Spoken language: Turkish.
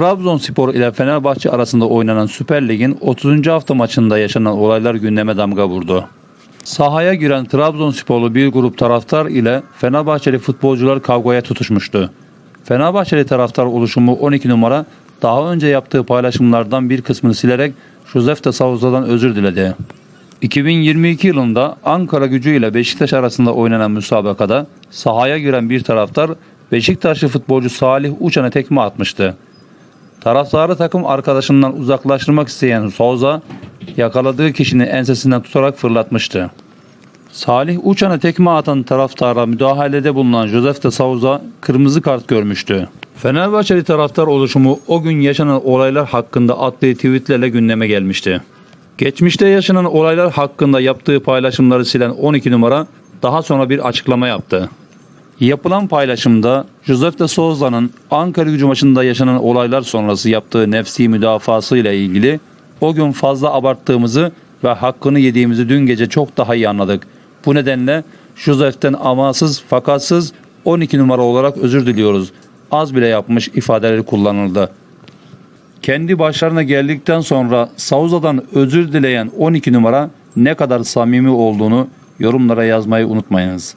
Trabzonspor ile Fenerbahçe arasında oynanan Süper Lig'in 30. hafta maçında yaşanan olaylar gündeme damga vurdu. Sahaya giren Trabzonsporlu bir grup taraftar ile Fenerbahçeli futbolcular kavgaya tutuşmuştu. Fenerbahçeli taraftar oluşumu 12 numara daha önce yaptığı paylaşımlardan bir kısmını silerek Josef de Souza'dan özür diledi. 2022 yılında Ankara gücü ile Beşiktaş arasında oynanan müsabakada sahaya giren bir taraftar Beşiktaşlı futbolcu Salih Uçan'a tekme atmıştı. Taraftarı takım arkadaşından uzaklaştırmak isteyen Souza yakaladığı kişinin ensesinden tutarak fırlatmıştı. Salih Uçan'a tekme atan taraftara müdahalede bulunan Josef de Souza kırmızı kart görmüştü. Fenerbahçeli taraftar oluşumu o gün yaşanan olaylar hakkında attığı tweetlerle gündeme gelmişti. Geçmişte yaşanan olaylar hakkında yaptığı paylaşımları silen 12 numara daha sonra bir açıklama yaptı. Yapılan paylaşımda Josef de Souza'nın Ankara gücü maçında yaşanan olaylar sonrası yaptığı nefsi müdafası ile ilgili o gün fazla abarttığımızı ve hakkını yediğimizi dün gece çok daha iyi anladık. Bu nedenle Josef'ten amasız fakatsız 12 numara olarak özür diliyoruz. Az bile yapmış ifadeleri kullanıldı. Kendi başlarına geldikten sonra Sauza'dan özür dileyen 12 numara ne kadar samimi olduğunu yorumlara yazmayı unutmayınız.